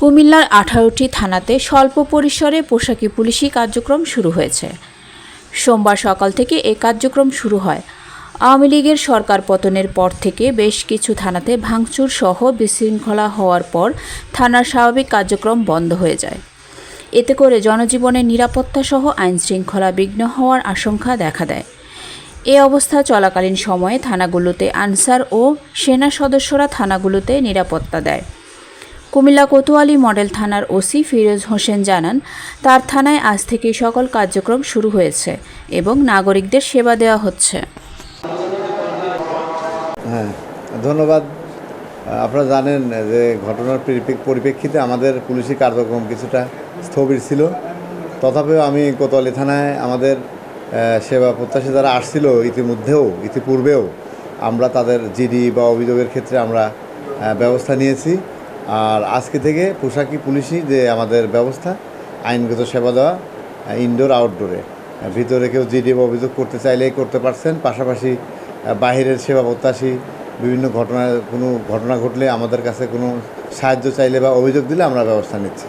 কুমিল্লার আঠারোটি থানাতে স্বল্প পরিসরে পোশাকি পুলিশি কার্যক্রম শুরু হয়েছে। সোমবার সকাল থেকে এ কার্যক্রম শুরু হয়। আওয়ামী লীগের সরকার পতনের পর থেকে বেশ কিছু থানাতে ভাঙচুর সহ বিশৃঙ্খলা হওয়ার পর থানার স্বাভাবিক কার্যক্রম বন্ধ হয়ে যায়। এতে করে জনজীবনের নিরাপত্তা সহ আইন শৃঙ্খলা বিঘ্ন হওয়ার আশঙ্কা দেখা দেয়। এ অবস্থা চলাকালীন সময়ে থানাগুলোতে আনসার ও সেনা সদস্যরা থানাগুলোতে নিরাপত্তা দেয়। কুমিল্লা কোতোয়ালি মডেল থানার ওসি ফিরোজ হোসেন জানান, তার থানায় আজ থেকে সকল কার্যক্রম শুরু হয়েছে এবং নাগরিকদের সেবা দেওয়া হচ্ছে। হ্যাঁ ধন্যবাদ। আপনারা জানেন যে ঘটনার পরিপ্রেক্ষিতে আমাদের পুলিশি কার্যক্রম কিছুটা স্থবির ছিল। তথাপিও আমি কোতোয়ালি থানায় আমাদের সেবা প্রত্যাশী যারা আসছিল ইতিমধ্যেও, ইতিপূর্বেও আমরা তাদের জিডি বা অভিযোগের ক্ষেত্রে আমরা ব্যবস্থা নিয়েছি। আর আজকে থেকে পোশাকি পুলিশই যে আমাদের ব্যবস্থা, আইনগত সেবা দেওয়া ইনডোর আউটডোরে ভিতরে কেউ জিডি অভিযোগ করতে চাইলেই করতে পারছেন, পাশাপাশি বাহিরের সেবা প্রত্যাশী, বিভিন্ন ঘটনা, কোনো ঘটনা ঘটলে আমাদের কাছে কোনো সাহায্য চাইলে বা অভিযোগ দিলে আমরা ব্যবস্থা নিচ্ছি।